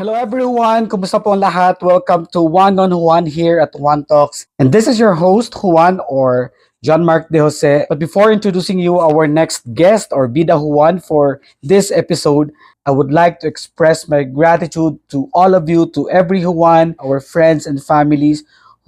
Hello everyone! Kumusta po ang lahat? Welcome to One on One here at One Talks. And this is your host, Juan or John Mark De Jose. But before introducing you our next guest or Bida Juan for this episode, I would like to express my gratitude to all of you, to every Juan, our friends and families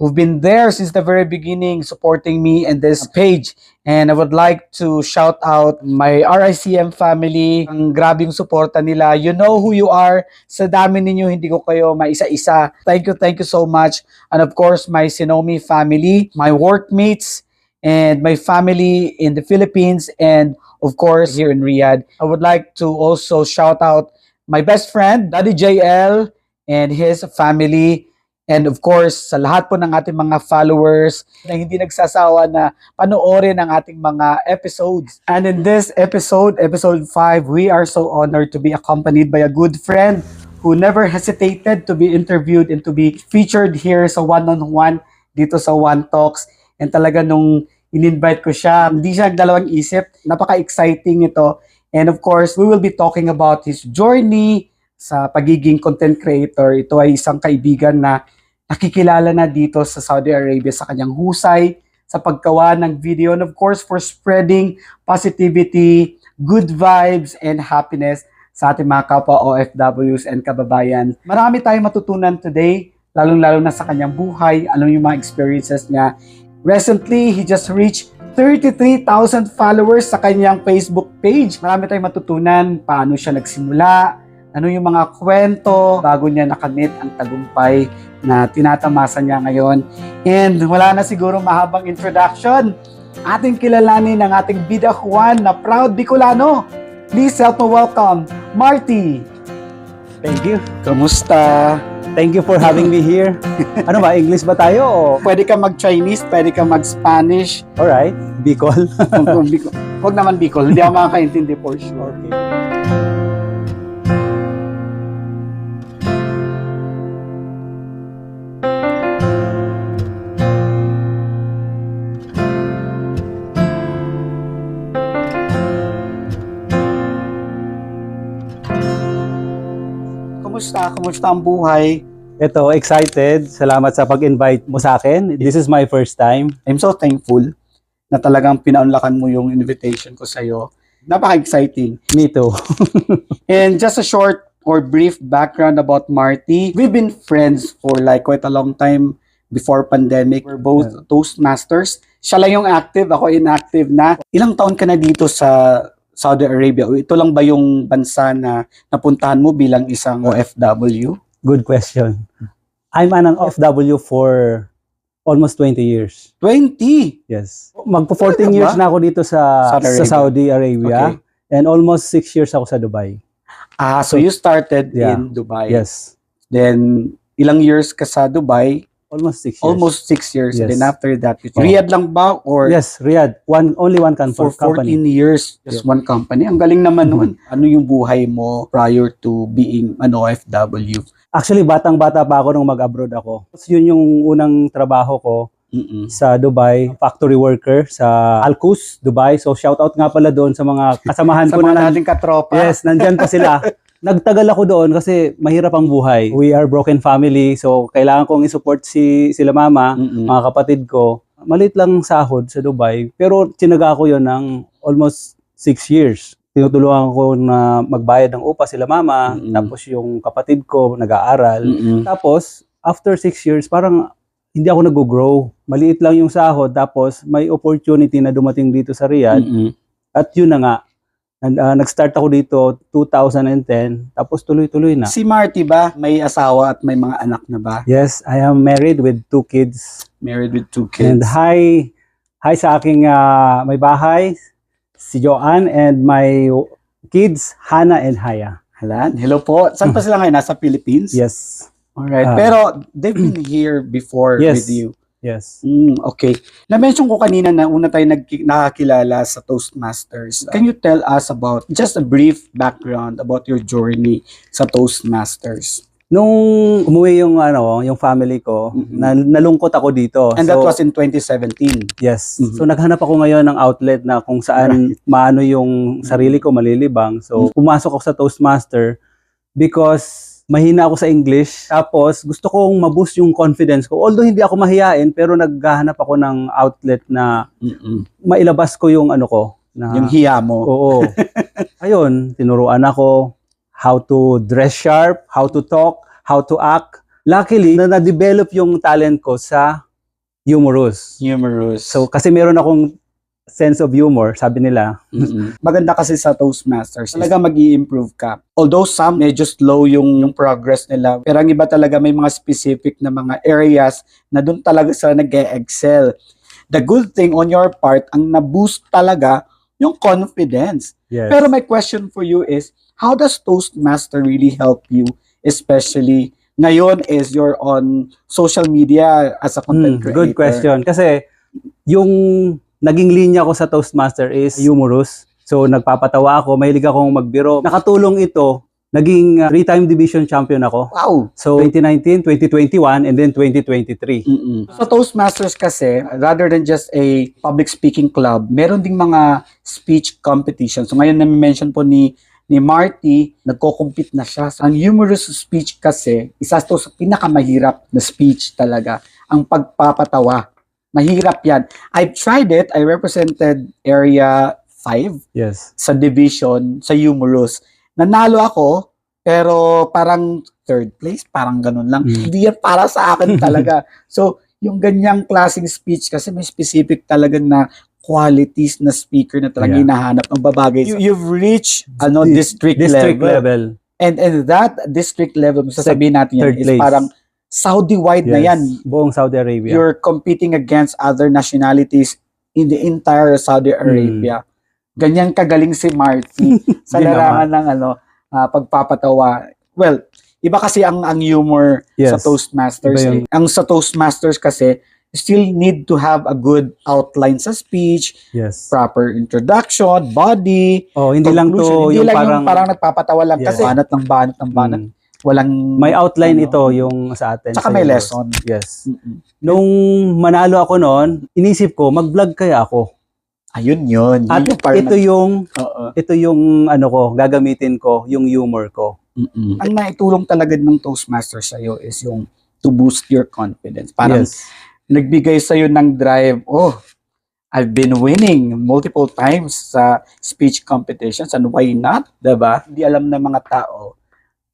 who've been there since the very beginning supporting me and this page. And I would like to shout out my RICM family. Ang grabe yung suporta nila. You know who you are. Sa dami ninyo, hindi ko kayo maisa-isa. Thank you, thank you so much. And of course, my Sinomi family, my workmates, and my family in the Philippines, and of course, here in Riyadh. I would like to also shout out my best friend, Daddy JL, and his family. And of course, sa lahat po ng ating mga followers na hindi nagsasawa na panoorin ang ating mga episodes. And in this episode, episode 5, we are so honored to be accompanied by a good friend who never hesitated to be interviewed and to be featured here sa one-on-one dito sa One Talks. And talaga nung in-invite ko siya, hindi siya nagdalawang isip. Napaka-exciting ito. And of course, we will be talking about his journey sa pagiging content creator. Ito ay isang kaibigan na nakikilala na dito sa Saudi Arabia sa kanyang husay, sa paggawa ng video, and of course, for spreading positivity, good vibes, and happiness sa ating mga kapwa OFWs and kababayan. Marami tayong matutunan today, lalong-lalo na sa kanyang buhay, ano yung mga experiences niya. Recently, he just reached 33,000 followers sa kanyang Facebook page. Marami tayong matutunan paano siya nagsimula, ano yung mga kwento bago niya nakamit ang tagumpay na tinatamasa niya ngayon. And wala na siguro mahabang introduction. Ating kilalanin ang ating bida Juan na proud Bicolano. Please help me welcome Marty. Thank you. Kamusta? Thank you for having me here. ano ba, English ba tayo o? Pwede ka mag-Chinese, pwede ka mag-Spanish. Alright, Bicol. Bicol- Huwag naman Bicol, hindi ako makakaintindi for sure. okay. Kumusta? Ang buhay? Ito, excited. Salamat sa pag-invite mo sa akin. This is my first time. I'm so thankful na talagang pinaunlakan mo yung invitation ko sa'yo. Napaka-exciting. Me too. And just a short or brief background about Marty. We've been friends for like quite a long time before pandemic. We're both Toastmasters. Siya lang yung active, ako inactive na. Ilang taon ka na dito sa Saudi Arabia? O Ito lang ba yung bansa na napuntahan mo bilang isang OFW? Good question. I'm an OFW for almost 20 years. 20! Yes. Magpo 14 Talaga ba? years na ako dito sa Saudi sa Arabia. Saudi Arabia. Okay. And almost 6 years ako sa Dubai. Ah, so you started Yeah. in Dubai. Yes. Then, ilang years ka sa Dubai? Almost 6 years. Almost six years. Yes. Then after that, Oh. Riyadh lang ba? Or Yes, Riyadh. One, only one com- for 14 company. years, just one company. Ang galing naman nun. Ano yung buhay mo prior to being an OFW? Actually, batang-bata pa ako nung mag-abroad ako. Yun yung unang trabaho ko Mm-mm. sa Dubai, factory worker sa Alcus, Dubai. So shout out nga pala doon sa mga kasamahan Sa ko mga na nating katropa. Yes, nandyan pa sila. Nagtagal ako doon kasi mahirap ang buhay. We are broken family, so kailangan kong i-support si sila mama, Mm-mm. mga kapatid ko. Malit lang sahod sa Dubai, pero tinaga ko yon ng almost six years. Tinutulungan ko na magbayad ng upa sila mama, Mm-mm. tapos yung kapatid ko nag-aaral. Mm-mm. Tapos, after six years, parang hindi ako nag-grow. Maliit lang yung sahod, tapos may opportunity na dumating dito sa Riyadh. Mm-mm. At yun na nga, And, ah, nag-start ako dito 2010, tapos tuloy-tuloy na. Si Marty ba, may asawa at may mga anak na ba? Yes, I am married with two kids. Married with two And kids. hi, hi sa aking ah, may bahay, si Joanne, and my kids, Hannah and Haya. Halan. Hello po. Saan pa sila ngayon? Nasa Philippines? Yes, Alright. Ah. Pero they've been here before Yes. with you. Yes. Mm, okay. Na-mention ko kanina na una tayo nag- nakakilala sa Toastmasters. Can you tell us about just a brief background about your journey sa Toastmasters? Nung umuwi yung ano, yung family ko, Mhm. na, nalungkot ako dito. And that So, was in 2017. Yes. Mhm. So naghanap ako ngayon ng outlet na kung saan maano yung sarili ko malilibang. So pumasok ako sa Toastmaster because mahina ako sa English. Tapos, gusto kong ma-boost yung confidence ko. Although hindi ako mahiyain, pero naghahanap ako ng outlet na mailabas ko yung ano ko. Na, Yung hiya mo. Oo. Ayun, tinuruan ako how to dress sharp, how to talk, how to act. Luckily, na na-develop yung talent ko sa humorous. Humorous. So, kasi meron akong sense of humor, sabi nila. Mm-mm. Maganda kasi sa Toastmasters. Talaga mag improve ka. Although some medyo slow yung, yung progress nila. Pero ang iba talaga may mga specific na mga areas na doon talaga sila nag excel The good thing on your part, ang na-boost talaga yung confidence. Yes. Pero my question for you is, how does Toastmaster really help you? Especially ngayon is you're on social media as a content Hmm, creator. good question. Kasi yung naging linya ko sa Toastmaster is humorous. So nagpapatawa ako, mahilig akong magbiro. Nakatulong ito, naging uh, three-time division champion ako. Wow! So 2019, 2021, and then 2023. Mm-mm. Sa Toastmasters kasi, rather than just a public speaking club, meron ding mga speech competition. So ngayon na-mention po ni ni Marty, nagko-compete na siya. Ang humorous speech kasi, isa to sa pinakamahirap na speech talaga, ang pagpapatawa. Mahirap yan. I've tried it. I represented Area 5 Yes. sa division, sa humorous. Nanalo ako, pero parang third place, parang ganun lang. Mm. Hindi yan para sa akin talaga. so, yung ganyang klaseng speech kasi may specific talaga na qualities na speaker na talaga Yeah. hinahanap ng babagay. You, you've reached ano Di- district, District level. level. And and that district level, sasabihin natin yan, third is place. parang Saudi-wide na Yes. yan. Buong Saudi Arabia. You're competing against other nationalities in the entire Saudi Hmm. Arabia. Ganyan kagaling si Marty sa larangan ng ano, ah, pagpapatawa. Well, iba kasi ang ang humor sa Yes. Toastmasters. Iba eh. Ang sa Toastmasters kasi still need to have a good outline sa speech, yes. proper introduction, body, Oh, hindi lang to hindi yung lang parang, yung parang nagpapatawa lang Yes. kasi banat ng banat ng banat. Mm. Walang may outline ano, ito yung sa atin. Tsaka sa may lesson. Yes. Mm-mm. Nung manalo ako noon, inisip ko, mag-vlog kaya ako. Ayun yun. At yung ito yung Oo. ito yung ano ko, gagamitin ko, yung humor ko. Mm-mm. Ang naitulong talaga ng Toastmasters sa'yo is yung to boost your confidence. Parang yes. nagbigay sa'yo ng drive, oh, I've been winning multiple times sa speech competitions and why not? 'Di ba? Hindi alam ng mga tao.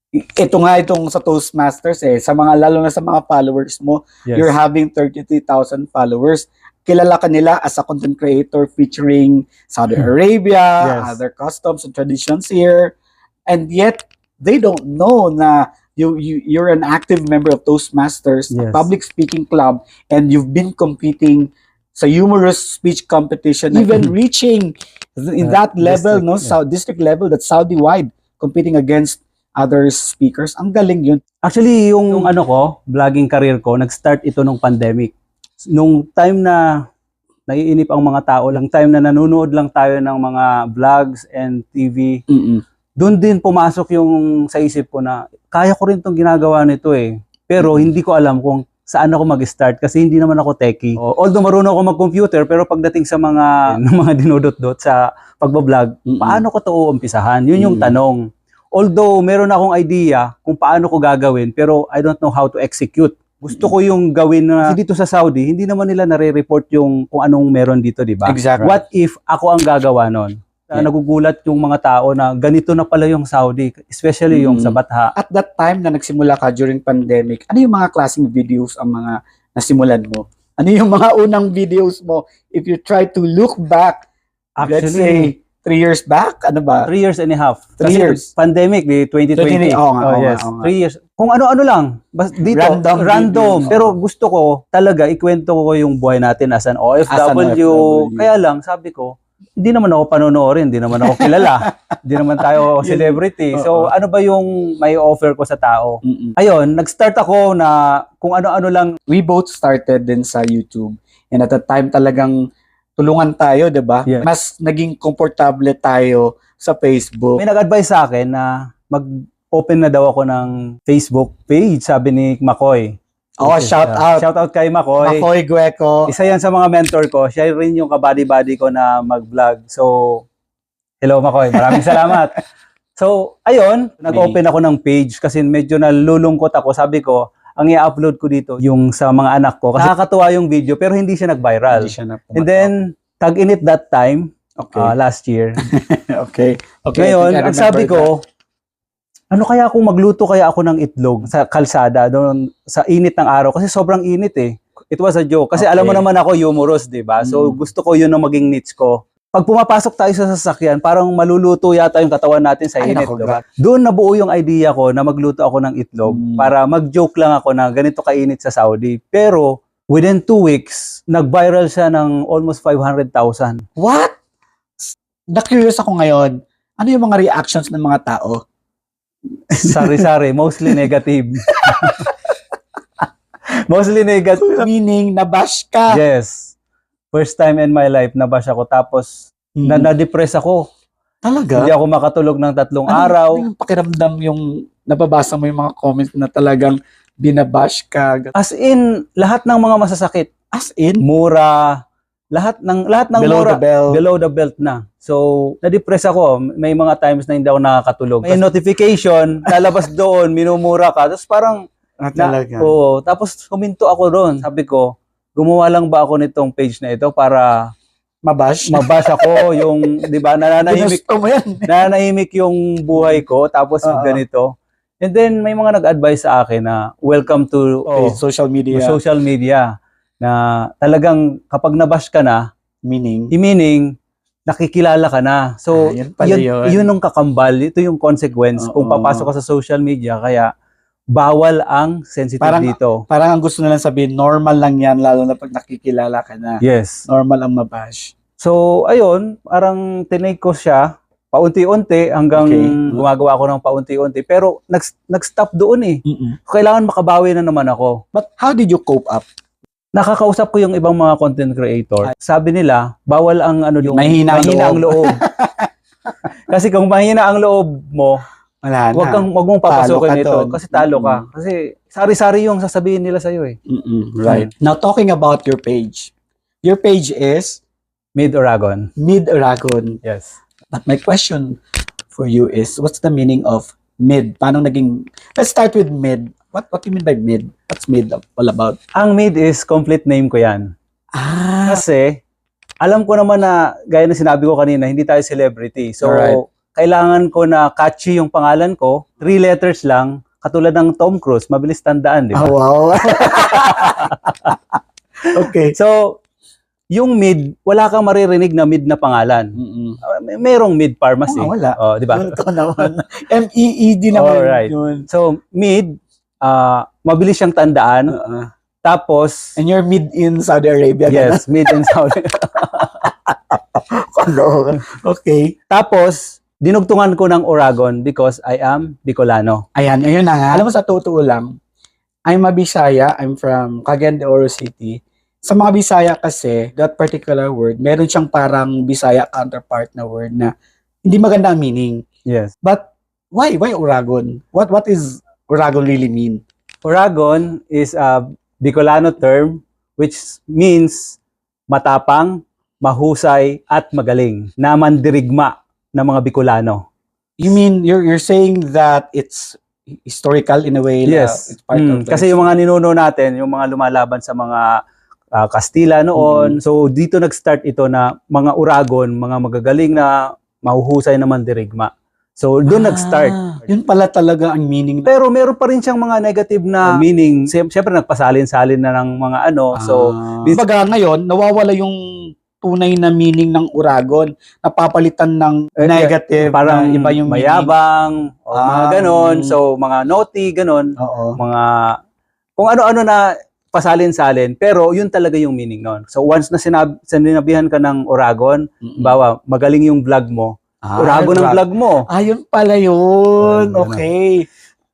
Ito nga itong sa Toastmasters eh, sa mga lalo na sa mga followers mo, yes. you're having 33,000 followers. Kilala ka nila as a content creator featuring Saudi Arabia, Hmm. Yes. other customs and traditions here. And yet, they don't know na you, you you're an active member of Toastmasters, a Yes. public speaking club, and you've been competing sa humorous speech competition, even reaching in Uh, that level, district, no, yeah. sa district level, that's Saudi-wide, competing against other speakers. Ang galing yun. Actually, yung ano ko, vlogging career ko, nag-start ito nung pandemic. Nung time na naiinip ang mga tao lang, time na nanonood lang tayo ng mga vlogs and TV, Mm-mm. doon din pumasok yung sa isip ko na kaya ko rin tong ginagawa nito eh. Pero hindi ko alam kung saan ako mag-start kasi hindi naman ako techie. O, Although marunong ako mag-computer pero pagdating sa mga ng mga dinudot-dot sa pagbablog, Mm-mm. paano ko to uumpisahan? Yun yung Mm. tanong. Although meron akong idea kung paano ko gagawin pero I don't know how to execute. Gusto ko yung gawin na kasi dito sa Saudi, hindi naman nila nare-report yung kung anong meron dito, di ba? Exactly. What if ako ang gagawa nun? Yeah. Nagugulat yung mga tao na ganito na pala yung Saudi, especially yung Mm. sa Batha. At that time na nagsimula ka during pandemic, ano yung mga klaseng videos ang mga nasimulan mo? Ano yung mga unang videos mo? If you try to look back, let's say, Actually, three years back, ano ba? three years and a half. Three Kasi years. Pandemic, di 2020. 2020, oo nga, Oh, oo nga, yes. oo nga. Three years. Kung ano-ano lang. Bas, dito, Random random. videos. Pero gusto ko talaga ikwento ko yung buhay natin as an OFW. As an OFW. Kaya lang, sabi ko, hindi naman ako panonoorin, hindi naman ako kilala, hindi naman tayo celebrity. So, Oo. ano ba yung may offer ko sa tao? Mm-mm. Ayun, nag-start ako na kung ano-ano lang We both started din sa YouTube. And at that time talagang tulungan tayo, 'di ba? Yeah. Mas naging komportable tayo sa Facebook. May nag-advise sa akin na mag-open na daw ako ng Facebook page, sabi ni Makoy. Oh, shout out. Shout out kay Makoy. Makoy Gueco. Isa yan sa mga mentor ko. Siya rin yung kabady-body ko na mag-vlog. So, hello Makoy. Maraming salamat. So, ayun, nag-open ako ng page kasi medyo nalulungkot ako. Sabi ko, ang i-upload ko dito yung sa mga anak ko. Kasi nakakatuwa yung video pero hindi siya nag-viral. Hindi siya na And then, tag-init that time, okay. uh, last year. okay. Okay. Ngayon, ang sabi ko, ano kaya kung magluto kaya ako ng itlog sa kalsada doon sa init ng araw kasi sobrang init eh. It was a joke. Kasi Okay. alam mo naman ako humorous, 'di ba? So Mm. gusto ko 'yun ang maging niche ko. Pag pumapasok tayo sa sasakyan, parang maluluto yata yung katawan natin sa init, nako, 'di ba? Doon nabuo yung idea ko na magluto ako ng itlog Mm. para mag-joke lang ako na ganito kainit sa Saudi. Pero within two weeks, nag-viral siya ng almost 500,000. What? Na-curious ako ngayon. Ano yung mga reactions ng mga tao? Sari-sari, mostly negative. mostly negative. Meaning, nabash ka. Yes. First time in my life, nabash ako. Tapos, Mm. na, na-depress ako. Talaga? Hindi ako makatulog ng tatlong Ano- araw. Ano yung pakiramdam yung nababasa mo yung mga comments na talagang binabash ka? As in, lahat ng mga masasakit. As in? Mura. Lahat ng lahat ng below mura. the belt? Below the belt na. So, na-depress ako. May mga times na hindi ako nakakatulog. May notification, lalabas doon, minumura ka. Tapos parang, Ah, na, talaga? oo, tapos huminto ako doon. Sabi ko, gumawa lang ba ako nitong page na ito para Mabash? mabash ako yung, di ba, nananahimik, nananahimik yung buhay ko, tapos Oo. ganito. And then, may mga nag-advise sa akin na, welcome to oh, social media. social media, na talagang kapag nabash ka na, meaning? i-meaning, nakikilala ka na. So, Ah, yun pala yun. yun ang kakambal, ito yung consequence kung Oo. papasok ka sa social media, kaya bawal ang sensitive Parang- dito. Parang ang gusto na lang sabihin, normal lang yan, lalo na pag nakikilala ka na. Yes. Normal ang mabash. So, ayun, parang tinake ko siya paunti-unti hanggang Okay. gumagawa ako ng paunti-unti. Pero nag, nag-stop doon eh. Mm-mm. Kailangan makabawi na naman ako. But how did you cope up? Nakakausap ko yung ibang mga content creator. Sabi nila, bawal ang ano yung Mahina ang ang loob. loob. Kasi kung mahina ang loob mo, Wala na. wag kang wag mong papasukin ka ito kasi talo ka. Mm. Kasi sari-sari yung sasabihin nila sa iyo eh. Mm-mm, right. Now, talking about your page. Your page is Mid Oragon. Mid Aragon. Yes. But my question for you is, what's the meaning of mid? Paano naging... Let's start with mid. What what do you mean by mid? What's mid all about? Ang mid is complete name ko 'yan. Ah, Kasi, alam ko naman na, gaya na sinabi ko kanina, hindi tayo celebrity. So, Alright. Kailangan ko na catchy yung pangalan ko. Three letters lang, katulad ng Tom Cruise, mabilis tandaan, di ba? oh, wow. okay. So, yung mid, wala kang maririnig na mid na pangalan. Mm-mm. Uh, merong mid pharmacy. Oh, wala. Oh, di ba? Yun to naman. M-E-E-D naman Alright. yun. So, mid, ah, mabilis siyang tandaan. Uh-uh. Tapos, And you're mid in Saudi Arabia. yes, mid and Saudi. Kaloka. okay. Tapos, dinugtungan ko ng Oragon because I am Bicolano. Ayan, ayun na nga. Alam mo sa totoo lang, I'm a Bisaya. I'm from Cagayan de Oro City. Sa mga Bisaya kasi, that particular word, meron siyang parang Bisaya counterpart na word na hindi maganda ang meaning. Yes. But why? Why Uragon? What what is Uragon really mean? Oragon is a Bicolano term which means matapang, mahusay, at magaling na mandirigma ng mga Bicolano. You mean you're you're saying that it's historical in a way? na Yes. it's part Mm, of kasi yung mga ninuno natin, yung mga lumalaban sa mga ah, Kastila noon. So dito nag-start ito na mga Uragon, mga magagaling na mahuhusay na mandirigma. So doon nag-start. Ah, Yun pala talaga ang meaning. Pero meron pa rin siyang mga negative na meaning. Siyem- Siyempre nagpasalin-salin na ng mga ano. So So, baga ngayon, nawawala yung tunay na meaning ng uragon, napapalitan ng Eh, negative, parang na iba yung meaning. mayabang, o mga Ah, ganon. mm. So mga naughty, ganon. Oo. Mga kung ano-ano na pasalin-salin. Pero yun talaga yung meaning nun. So once na sinab sinabihan ka ng Oragon, Mm-mm. bawa magaling yung vlog mo, Ah, Oragon ang ura- vlog mo. Ah, yun pala yun. Ayun, ganun. Okay.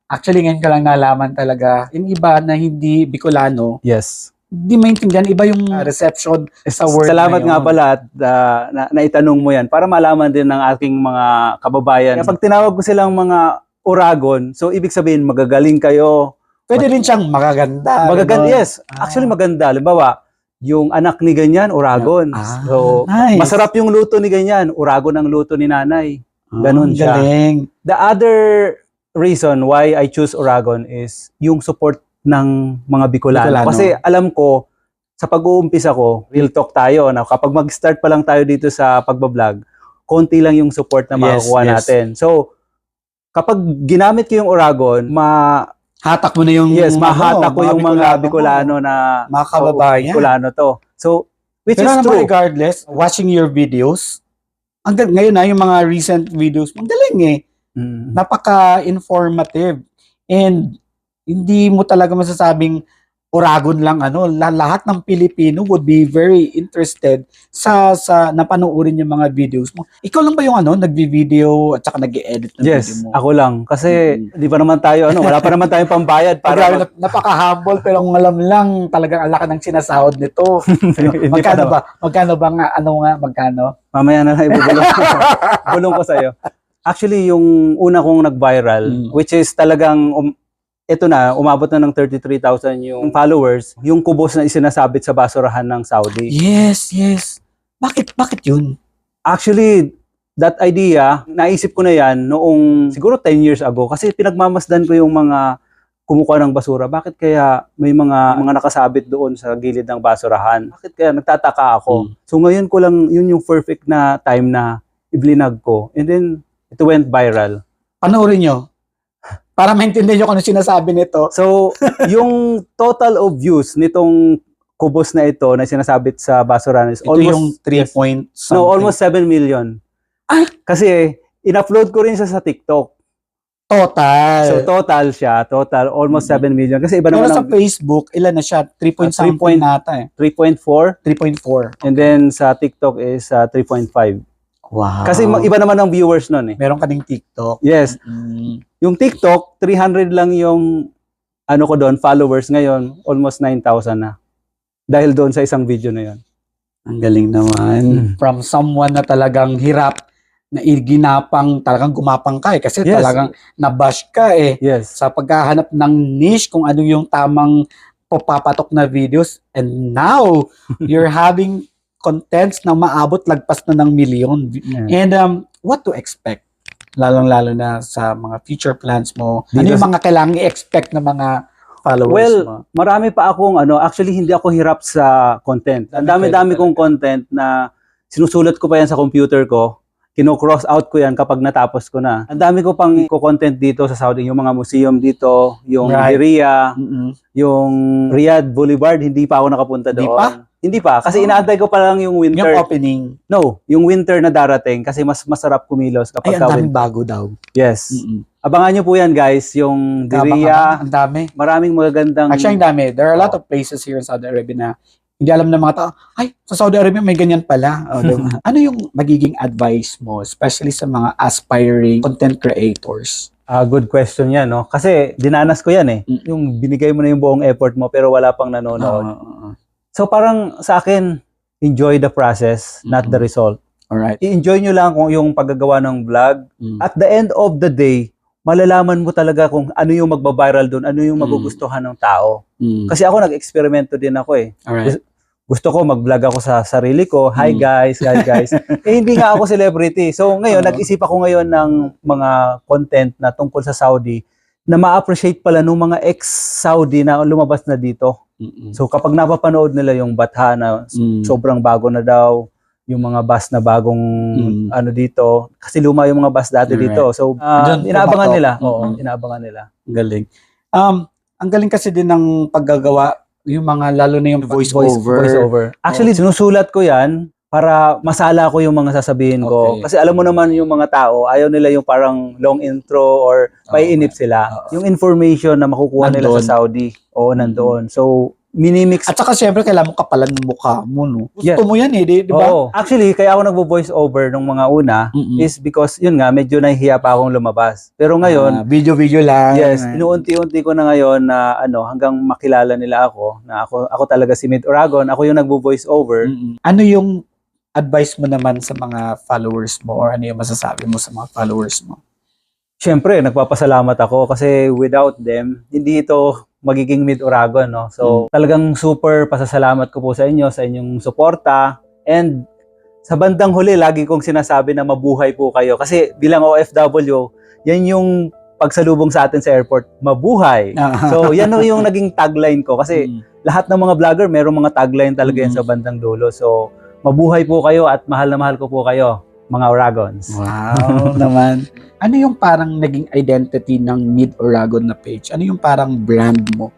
Actually, ngayon ka lang nalaman talaga. Yung iba na hindi Bicolano, Yes. Hindi maintindihan. Iba yung uh, reception sa word Salamat na nga pala at ah, na, naitanong mo yan para malaman din ng aking mga kababayan. Kapag tinawag ko silang mga Oragon, so ibig sabihin magagaling kayo. Pwede rin siyang magaganda. Magaganda, yes. Ah. Actually maganda. Halimbawa, yung anak ni ganyan, Oragon. Ah, so, nice. masarap yung luto ni ganyan. Oragon ang luto ni nanay. Ganun Ang siya. Galing. The other reason why I choose Oragon is yung support ng mga Bicolano. Bicolano. Kasi alam ko, sa pag-uumpisa ko, real talk tayo, na kapag mag-start pa lang tayo dito sa pagbablog, konti lang yung support na Yes, makukuha yes. natin. So, kapag ginamit ko yung Oragon, ma Hatak mo na yung yes, mahatak ano, ko yung mga Bicolano na mga kababayan. Bicolano to. So, which Pero is true. regardless, watching your videos, ang ngayon na yung mga recent videos, ang galing eh. Mm. Napaka-informative. And hindi mo talaga masasabing Oragon lang ano, la- lahat ng Pilipino would be very interested sa sa napanoorin yung mga videos mo. Ikaw lang ba yung ano, nagvi-video at saka nag-edit ng Yes, video mo? ako lang. Kasi, di pa naman tayo, ano, wala pa naman tayong pambayad Para para nap- napaka-humble pero kung alam lang talagang ang laki ng sinasahod nito. Magkano ba? Magkano ba nga? Ano nga? Magkano? Mamaya na lang ibubulong ko. Bulong ko sa'yo. Actually, yung una kong nag-viral, Mm. which is talagang, um, ito na, umabot na ng 33,000 yung followers, yung kubos na isinasabit sa basurahan ng Saudi. Yes, yes. Bakit bakit 'yun? Actually, that idea, naisip ko na yan noong siguro 10 years ago kasi pinagmamasdan ko yung mga kumukuha ng basura. Bakit kaya may mga mga nakasabit doon sa gilid ng basurahan? Bakit kaya nagtataka ako? Mm. So ngayon ko lang yun yung perfect na time na iblinag ko. And then it went viral. Panoorin nyo. Para maintindihan nyo kung ano sinasabi nito. So yung total of views nitong kubos na ito na sinasabit sa basurahan is Ito almost yung 3 point something. no, almost 7 million. Ah! Kasi in-upload ko rin siya sa TikTok. total. So total siya, total almost Mm. 7 million. Kasi iba Pero naman sa ang Facebook, ilan na siya? 3 point Ah, 3 something point- nata eh. 3.4 3.4. and then sa TikTok is uh, 3.5. Wow. Kasi iba naman ang viewers nun eh. Meron ka ding TikTok. Yes, Mm. yung TikTok 300 lang yung ano ko doon, followers ngayon, almost 9,000 na. Dahil doon sa isang video na yon. Ang galing naman. Mm. From someone na talagang hirap, na iginapang, talagang gumapang ka eh. Kasi Yes. talagang nabash ka eh. Yes. Sa paghahanap ng niche kung ano yung tamang papapatok na videos. And now, you're having contents na maabot lagpas na ng milyon. Yeah. And um, what to expect? Lalong-lalo na sa mga future plans mo. ano yung mga kailangan i-expect ng mga followers Well, mo? Marami pa akong ano, actually hindi ako hirap sa content. Ang dami-dami kong content na sinusulat ko pa yan sa computer ko. Kino-cross out ko yan kapag natapos ko na. Ang dami ko pang content dito sa Saudi, yung mga museum dito, yung Right. Diriyah, Mm-mm. yung Riyadh Boulevard, hindi pa ako nakapunta Hindi doon. pa? Hindi pa, kasi Oh. inaantay ko pa lang yung Yung winter. opening. no, yung winter na darating kasi mas masarap kumilos Ay, kapag ang ka daming bago daw. Yes. Mm-mm. Abangan nyo po yan guys, yung Diriyah, Ang dami. maraming magagandang Actually, ang dami. There are a lot Oh. of places here in Saudi Arabia na hindi alam ng mga tao, ay, sa Saudi Arabia may ganyan pala. O, diba? ano yung magiging advice mo, especially sa mga aspiring content creators? Ah, good question yan, no? Kasi dinanas ko yan eh. Mm. Yung binigay mo na yung buong effort mo pero wala pang nanonood. Oo. So parang sa akin, enjoy the process, not the Mm. result. alright. I-enjoy nyo lang kung yung paggagawa ng vlog. Mm. At the end of the day, malalaman mo talaga kung ano yung magbabiral doon, ano yung Mm. magugustuhan ng tao. Mm. Kasi ako nag-eksperimento din ako eh. Alright. Gusto ko mag-vlog ako sa sarili ko. Hi Mm. guys, hi guys. eh hindi nga ako celebrity. So ngayon, Oo. nag-isip ako ngayon ng mga content na tungkol sa Saudi na ma-appreciate pala ng mga ex-Saudi na lumabas na dito. Mm-mm. So kapag napapanood nila yung Batha na Mm. sobrang bago na daw, yung mga bus na bagong Mm. ano dito, kasi luma yung mga bus dati dito. So ah, Doon inaabangan pumatok. nila. Oo, Mm-mm. inaabangan nila. Ang galing. Um, ang galing kasi din ng paggagawa, yung mga, lalo na yung voice, over. voice over. Actually, sinusulat ko 'yan para masala ko yung mga sasabihin ko. Okay. Kasi alam mo naman yung mga tao, ayaw nila yung parang long intro or maiinip sila. Oo. Yung information na makukuha nila Nandun. sa Saudi, oo, nandoon. So, minimix At saka syempre, kailangan mo kapalan ng mukha mo, no? Gusto Yes. mo yan eh, di, di ba? Oo. Actually, kaya ako nagvo-voice over nung mga una Mm-mm. is because yun nga, medyo nahihiya pa akong lumabas. Pero ngayon, Ah, video-video lang. yes, inuunti-unti ko na ngayon na ano, hanggang makilala nila ako, na ako ako talaga si Mid Oragon, ako yung nagvo-voice over. Mm-mm. Ano yung advice mo naman sa mga followers mo or ano yung masasabi mo sa mga followers mo? Siyempre, nagpapasalamat ako kasi without them, hindi ito magiging Mid Oragon, no? So, talagang super pasasalamat ko po sa inyo, sa inyong suporta. And sa bandang huli, lagi kong sinasabi na mabuhay po kayo. Kasi bilang OFW, yan yung pagsalubong sa atin sa airport, mabuhay. So, yan ho yung naging tagline ko. Kasi Mm. lahat ng mga vlogger, merong mga tagline talaga yan Mm. sa bandang dulo. So, mabuhay po kayo at mahal na mahal ko po kayo, mga Oragons. Wow naman. Ano yung parang naging identity ng Mid Oragon na page? Ano yung parang brand mo?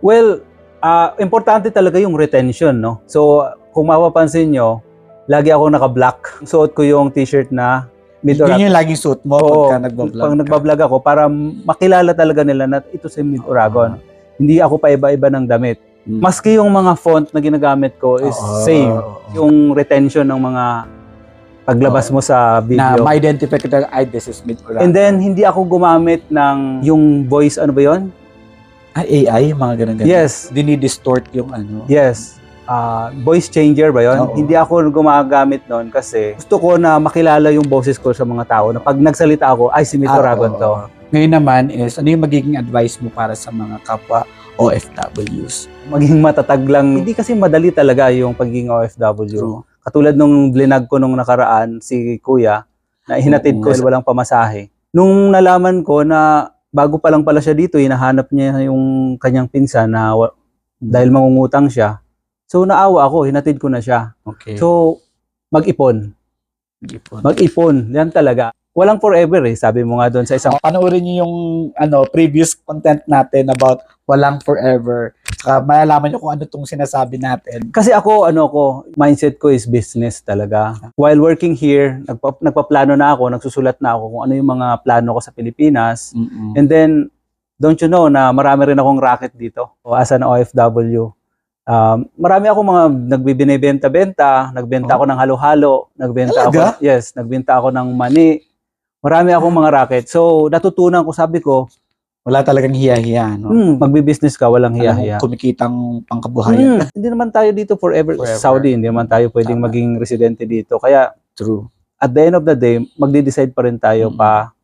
Well, ah, importante talaga yung retention, no? So, kung mapapansin nyo, lagi ako naka-black. Suot ko yung t-shirt na Mid Yun Oragon. yung laging suit mo Oo, pagka nagbablog Pag nagbablog ako, para makilala talaga nila na ito si Mid Oragon. Hindi ako pa iba-iba ng damit. Mm. Maski yung mga font na ginagamit ko is Oo, same. oo. Yung retention ng mga paglabas mo sa na video. ma-identify talaga, ay, this is Mid Oragon. And then, hindi ako gumamit ng yung voice, ano ba yon? Ay, AI, mga ganun-ganun. Yes, Dini-distort yung ano. yes. Ah, voice changer ba yon? Oo. Hindi ako gumagamit noon kasi gusto ko na makilala yung boses ko sa mga tao na pag nagsalita ako, ay si Mid Ah, Oragon oo, to. oo. Ngayon naman is, ano yung magiging advice mo para sa mga kapwa OFWs? Maging matatag lang. Hindi kasi madali talaga yung pagiging OFW. True. Katulad nung blinag ko nung nakaraan, si Kuya, na hinatid ko dahil walang pamasahe. Nung nalaman ko na bago pa lang pala siya dito, hinahanap niya yung kanyang pinsan na dahil mangungutang siya. So naawa ako, hinatid ko na siya. Okay. So mag-ipon. Ipon. Mag-ipon. Yan talaga. Walang forever eh, sabi mo nga doon sa isang panoorin niyo yung ano previous content natin about walang forever. Saka malalaman niyo kung ano tong sinasabi natin. Kasi ako, ano ko, mindset ko is business talaga. While working here, nagpa, nagpaplano na ako, nagsusulat na ako kung ano yung mga plano ko sa Pilipinas. Mm-mm. And then, don't you know na marami rin akong racket dito o as an OFW. Um, marami akong mga nagbibinibenta-benta, nagbenta ako ng halo-halo, nagbenta Talaga? ako, yes, nagbenta ako ng mani. Marami akong mga racket. So, natutunan ko, sabi ko, Wala talagang hiya-hiya, no? hmm, magbi-business ka, walang hiya-hiya. kumikitang pangkabuhayan. Hmm, hindi naman tayo dito forever, Forever. sa Saudi, hindi naman tayo pwedeng Tama. maging residente dito. Kaya, True. at the end of the day, magde-decide pa rin tayo Mm. pa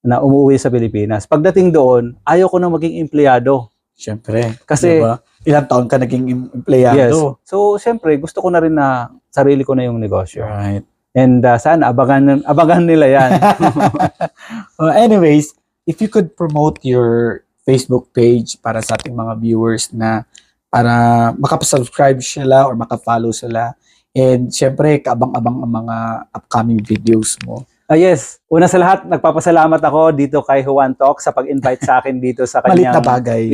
na umuwi sa Pilipinas. Pagdating doon, ayaw ko na maging empleyado. Siyempre. Kasi, diba? Ilang taon ka naging em- yes. empleyado. So, syempre, gusto ko na rin na sarili ko na yung negosyo. Right. And uh, sana, abangan, abangan nila yan. Uh, anyways, if you could promote your Facebook page para sa ating mga viewers na para makapasubscribe sila or makafollow sila. And syempre, kaabang-abang ang mga upcoming videos mo. Ah, yes, una sa lahat, nagpapasalamat ako dito kay Juan Talk sa pag-invite sa akin dito sa Malit kanyang... na bagay.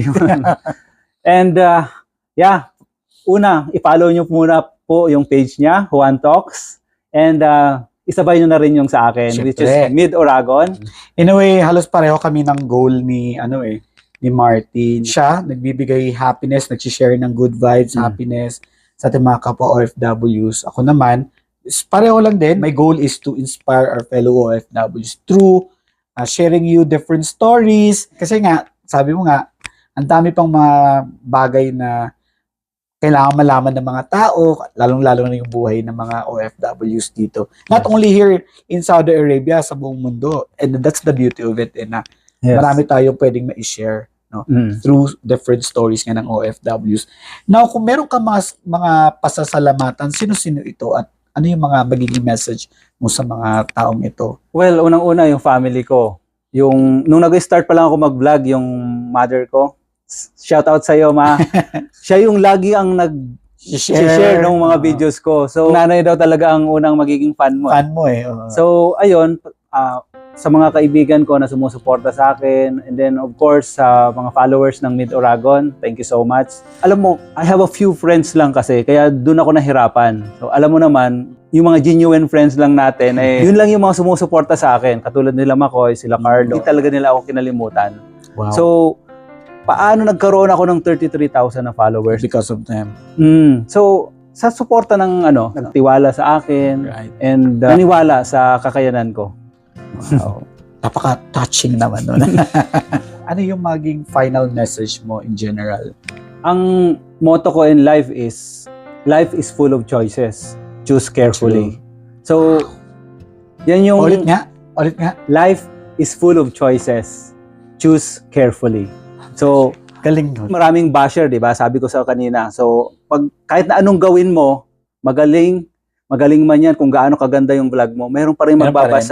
And uh, yeah, una, i-follow nyo muna po yung page niya, Juan Talks. And uh, isabay nyo na rin yung sa akin, which is Syempre. Mid Oragon. In a way, halos pareho kami ng goal ni ano eh ni Martin. Siya nagbibigay happiness, nag-share ng good vibes, Mm. happiness sa ating mga kapwa OFWs. Ako naman, pareho lang din. My goal is to inspire our fellow OFWs through uh, sharing you different stories. Kasi nga, sabi mo nga, ang dami pang mga bagay na kailangan malaman ng mga tao, lalong-lalo na yung buhay ng mga OFWs dito. Not Yes. only here in Saudi Arabia, sa buong mundo. And that's the beauty of it. Eh, na Yes. marami tayong pwedeng ma-share Mm. through different stories nga ng OFWs. Now, kung meron ka mga, mga pasasalamatan, sino-sino ito at ano yung mga magiging message mo sa mga taong ito? Well, unang-una yung family ko. Yung nung nag-start pa lang ako mag-vlog, yung mother ko. Shout out sa iyo, ma. Siya yung lagi ang nag-share ng mga videos ko. So, nanay daw talaga ang unang magiging fan mo. Fan mo eh. oo. So, ayun, ah, sa mga kaibigan ko na sumusuporta sa akin, and then of course sa mga followers ng Mid Oragon, thank you so much. Alam mo, I have a few friends lang kasi, kaya doon ako nahirapan. So, alam mo naman, yung mga genuine friends lang natin, eh, yun lang yung mga sumusuporta sa akin. Katulad nila Makoy, sila Carlo. Hindi talaga nila ako kinalimutan. wow. So, paano nagkaroon ako ng 33,000 na followers? because of them. Mm. So, sa suporta ng ano, nagtiwala sa akin, Right. and uh, naniwala sa kakayanan ko. Wow. Napaka-touching naman nun. ano yung maging final message mo in general? Ang motto ko in life is life is full of choices. Choose carefully. So yan yung Ulit nga? Ulit nga? life is full of choices. Choose carefully. So Galing nun. maraming basher, 'di ba? Sabi ko sa kanina. So pag kahit na anong gawin mo, magaling magaling man yan, kung gaano kaganda yung vlog mo, meron pa rin meron pa rin.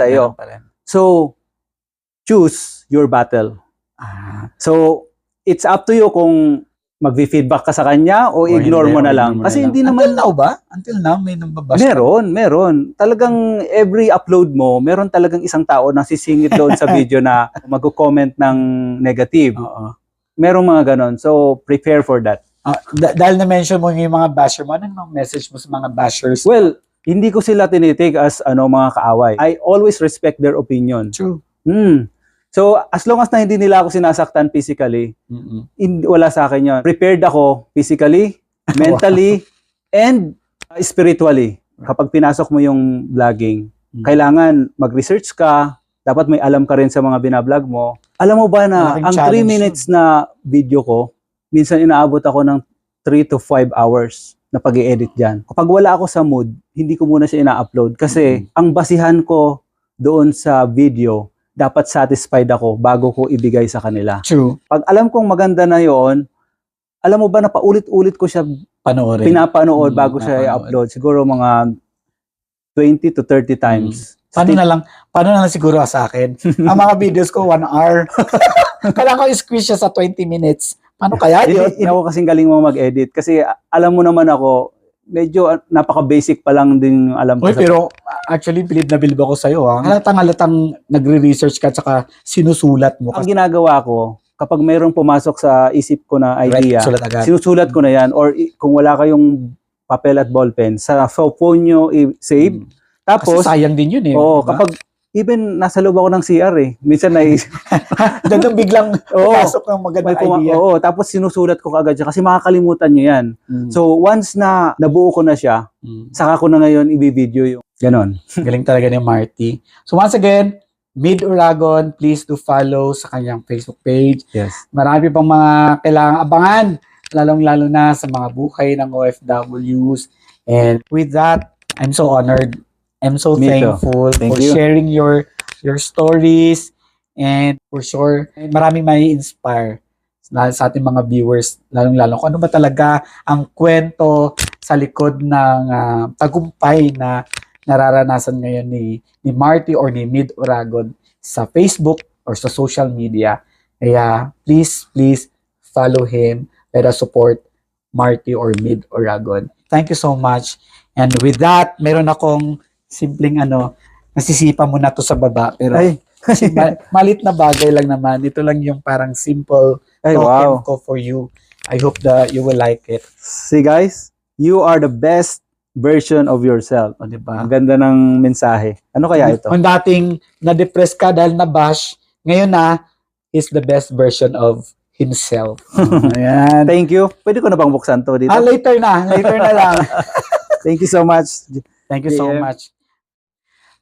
So, choose your battle. Ah, So, it's up to you kung mag-feedback ka sa kanya o, Or ignore hindi, mo na lang. mo Kasi na hindi lang. naman Until now ba? Until now, may nambabasa. Meron, meron. Talagang every upload mo, meron talagang isang tao na sisingit doon sa video na mag-comment ng negative. Oo. Merong mga ganon. So, prepare for that. Ah, da- dahil na-mention mo yung mga basher mo, anong message mo sa mga bashers? Well, hindi ko sila tinitake as ano mga kaaway. I always respect their opinion. True. Hmm. So, as long as na hindi nila ako sinasaktan physically, Mm-mm. hindi, wala sa akin yun. Prepared ako physically, mentally, and uh, spiritually. Kapag pinasok mo yung vlogging, Mm. kailangan mag-research ka, dapat may alam ka rin sa mga binablog mo. Alam mo ba na Malaking ang 3 challenge minutes na video ko, minsan inaabot ako ng 3 to 5 hours na pag edit dyan. Kapag wala ako sa mood, hindi ko muna siya ina-upload kasi Mhm. ang basihan ko doon sa video, dapat satisfied ako bago ko ibigay sa kanila. True. Pag alam kong maganda na yon, alam mo ba na paulit-ulit ko siya Panoorin. pinapanood Mm, bago siya napanood. i-upload? Siguro mga 20 to 30 times. Paano na lang, paano na lang siguro sa akin? Ang mga videos ko, one hour. Kailangan ko i-squeeze siya sa 20 minutes. Paano kaya yun? hindi ako kasing galing mo mag-edit kasi alam mo naman ako, medyo ah, napaka-basic pa lang din alam ko. Uy, sa- pero actually, believe na believe ako sa'yo. Ha? Halatang halatang nagre-research ka tsaka sinusulat mo. ang ginagawa ko, kapag mayroong pumasok sa isip ko na idea, Right, sulat agad. sinusulat ko na yan or kung wala kayong papel at ballpen, sa phone nyo i-save. Mm. Kasi Tapos, sayang din yun eh. Oo, diba? kapag even nasa loob ako ng CR eh. Minsan na Doon biglang Oo. pasok ng magandang puma- idea. Oo, tapos sinusulat ko kagad siya kasi makakalimutan nyo yan. Mm. So once na nabuo ko na siya, Mm. saka ko na ngayon i-video yung ganon. Galing talaga ni Marty. So once again, Mid Uragon, please do follow sa kanyang Facebook page. Yes. Marami pang mga kailangang abangan, lalong-lalo na sa mga buhay ng OFWs. And with that, I'm so honored. I'm so Me too. thankful Thank for you. sharing your your stories and for sure, maraming may inspire sa sa ating mga viewers, lalong-lalo kung ano ba talaga ang kwento sa likod ng ah, tagumpay na nararanasan ngayon ni ni Marty or ni Mid Oragon sa Facebook or sa social media. Kaya please, please follow him. Let us support Marty or Mid Oragon. Thank you so much. And with that, meron akong simpleng ano, nasisipa mo na to sa baba. Pero Ay, ma- malit na bagay lang naman. Ito lang yung parang simple ay token wow. ko for you. I hope that you will like it. See guys, you are the best version of yourself. O, di ba? Ang ganda ng mensahe. Ano kaya ito? Kung dating na-depress ka dahil na-bash, ngayon na, is the best version of himself. Ayan. Thank you. Pwede ko na bang buksan to dito? Ah, later na. Later na lang. Thank you so much. Thank you so much.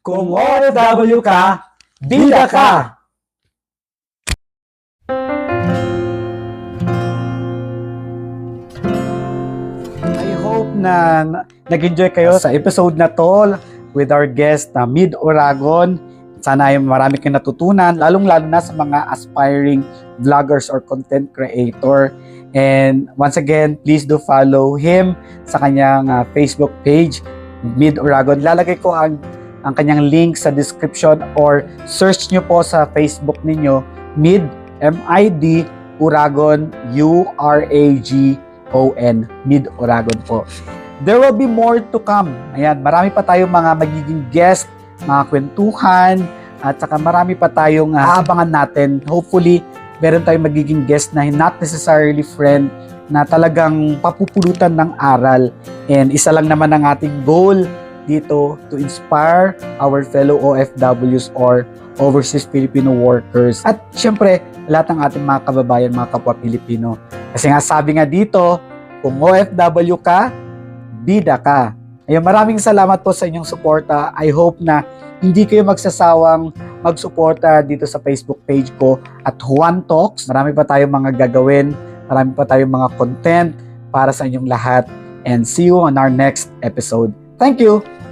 Kung OFW ka, bida ka! I hope na na- nag-enjoy kayo sa episode na to with our guest na Mid Oragon. Sana ay marami kayong natutunan, lalong-lalo na sa mga aspiring vloggers or content creator. And once again, please do follow him sa kanyang uh, Facebook page, Mid Oragon. Lalagay ko ang ang kanyang link sa description or search nyo po sa Facebook ninyo, Mid, M-I-D, Uragon, U-R-A-G-O-N, Mid Oragon po. There will be more to come. Ayan, marami pa tayong mga magiging guest, mga kwentuhan, at saka marami pa tayong uh, aabangan natin. Hopefully, meron tayong magiging guest na not necessarily friend, na talagang papupulutan ng aral. And isa lang naman ang ating goal dito to inspire our fellow OFWs or overseas Filipino workers. At syempre, lahat ng ating mga kababayan, mga kapwa Pilipino. Kasi nga sabi nga dito, kung OFW ka, bida ka. Ayun, maraming salamat po sa inyong suporta. I hope na hindi kayo magsasawang magsuporta dito sa Facebook page ko at Juan Talks. Marami pa tayong mga gagawin, marami pa tayong mga content para sa inyong lahat. And see you on our next episode. Thank you.